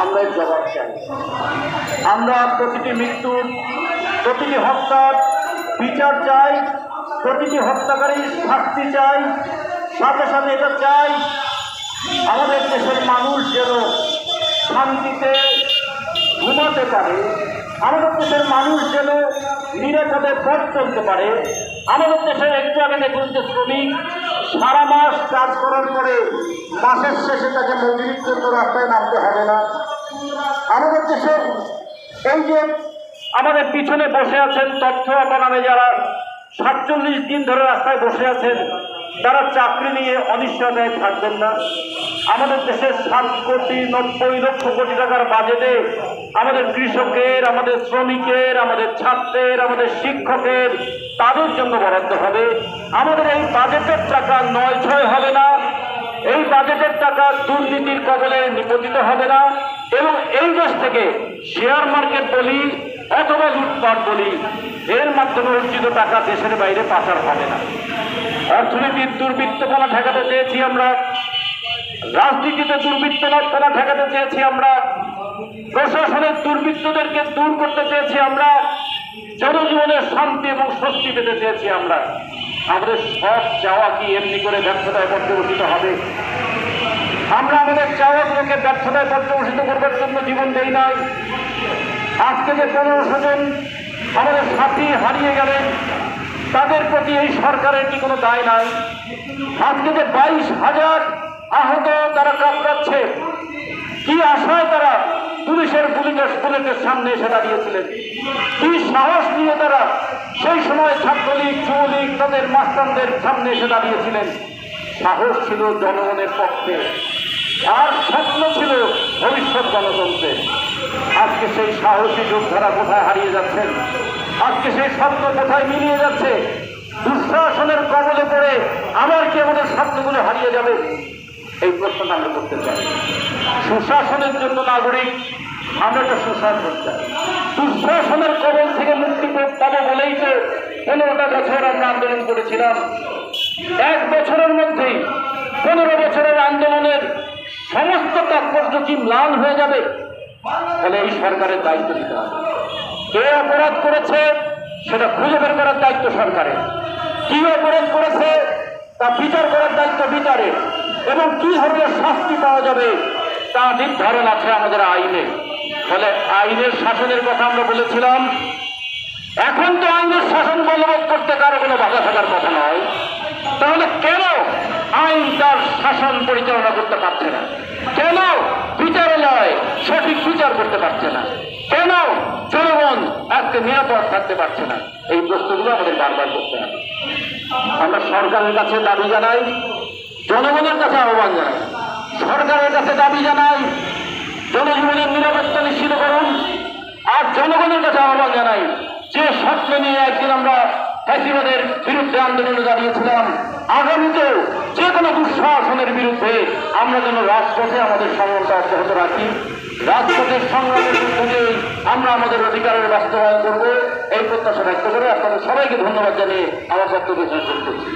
আমরা জবাব চাই। আমরা প্রতিটি মৃত্যুর প্রতিটি হত্যার বিচার চাই, প্রতিটি হত্যাকারীর শাস্তি চাই, সাথে সাথে এটা চাই, আমাদের দেশের মানুষ যেন শান্তিতে ঘুমাতে পারে, আমাদের দেশের মানুষ যেন নিরাপদে পথ চলতে পারে, আমাদের দেশের একটু আগে দেখুন যে শ্রমিক সারা মাস কাজ করার পরে মাসের শেষে তাকে মজুরির জন্য রাস্তায় নামতে হবে না। আমাদের দেশে এই যে আমাদের পিছনে বসে আছেন তথ্য নামে যারা সাতচল্লিশ দিন ধরে রাস্তায় বসে আছেন তারা চাকরি নিয়ে অনিশ্চয়তায় থাকবেন না। আমাদের দেশের সাত কোটি নব্বই লক্ষ কোটি টাকার বাজেটে আমাদের কৃষকের, আমাদের শ্রমিকের, আমাদের ছাত্রের, আমাদের শিক্ষকের তাদের জন্য বরাদ্দ হবে। আমাদের এই বাজেটের টাকা নয় ছয় হবে না। এই বাজেটের টাকা দুর্নীতির কবলে নিপতিত হবে না এবং এই দেশ থেকে শেয়ার মার্কেট বলি অথবা লুটপাট বলি, এর মাধ্যমে অর্জিত টাকা দেশের বাইরে পাচার হবে না। অর্থনীতির দুর্বৃত্তপনা ঠেকাতে চেয়েছি আমরা, রাজনীতিতে দুর্বৃত্তপনা ঠেকাতে চেয়েছি আমরা, প্রশাসনের দুর্বৃত্তদেরকে দূর করতে চেয়েছি আমরা, জনজীবনের শান্তি এবং স্বস্তি পেতে চেয়েছি আমরা। আমাদের সব চাওয়া কি এমনি করে ব্যর্থতায় পর্যবসিত হবে? আমরা আমাদের চাওয়াগুলোকে ব্যর্থতায় পর্যবসিত করবার জন্য জীবন দেই নাই। আজকে যে পনেরোশো জন আমাদের সাথী হারিয়ে গেলেন, তাদের প্রতি এই সরকারের কি কোনো দায় নাই? আজকে যে বাইশ হাজার আহত তারা কামড়াচ্ছে কি আশায় তারা পুলিশের বুলেটের বুলেটের সামনে এসে দাঁড়িয়েছিলেন? কি সাহস নিয়ে তারা সেই সময় তাদের মাস্টারদের সামনে এসে দাঁড়িয়েছিলেন। সাহস ছিল জনগণের পক্ষে। আর স্বপ্ন ছিল ভবিষ্যৎ গণতন্ত্রের। আজকে সেই সাহসী যোদ্ধারা কোথায় হারিয়ে যাচ্ছেন? আজকে সেই স্বপ্ন কোথায় মিলিয়ে যাচ্ছে? দুঃশাসনের কবলে পড়ে আবার কি আমাদের স্বপ্নগুলো হারিয়ে যাবে? এই প্রশ্নটা আমরা করতে চাই। সুশাসনের জন্য নাগরিক, আমরা একটা সুশাসন চাই। দুঃশাসনের কবল থেকে মুক্তি পাবো বলেই তো পনেরোটা বছর আমরা আন্দোলন করেছিলাম। এক বছরের মধ্যেই পনেরো বছরের আন্দোলনের সমস্ত তাৎপর্য কি ম্লান হয়ে যাবে? তাহলে এই সরকারের দায়িত্ব নিতে হবে। কে অপরাধ করেছে সেটা খুঁজে বের করার দায়িত্ব সরকারের। কি অপরাধ করেছে তা বিচার করার দায়িত্ব বিচারের। এবং কি ধরনের শাস্তি পাওয়া যাবে তা নির্ধারণ আছে আমাদের আইনে। ফলে আইনের শাসনের কথা আমরা বলেছিলাম এখন তো আইনের শাসন বলবৎ করতে কারও কোনো বাধা থাকার কথা নয়। তাহলে কেন আইন তার শাসন পরিচালনা করতে পারছে না? কেন বিচারালয় সঠিক বিচার করতে পারছে না? কেন জনগণ আজকে নিরাপদ থাকতে পারছে না? এই প্রশ্নগুলো আমাদের বারবার করতে হবে। আমরা সরকারের কাছে দাবি জানাই, জনগণের কাছে আহ্বান জানাই। সরকারের কাছে দাবি জানাই, জনজীবনের নিরাপত্তা নিশ্চিত করুন। আর জনগণের কাছে আহ্বান জানাই যে নিয়ে একদিন আমরা ফ্যাসিবাদের বিরুদ্ধে আন্দোলন জানিয়েছিলাম আগামীতেও যে কোনো দুঃশাসনের বিরুদ্ধে আমরা যেন রাজপথে আমাদের সংগ্রামটা অব্যাহত রাখি। রাজপথের সংগ্রামের মধ্যে আমরা আমাদের অধিকারের বাস্তবায়ন করব। এই প্রত্যাশা ব্যক্ত করে আপনাদের সবাইকে ধন্যবাদ জানিয়ে আমার বক্তব্য শেষ করছি।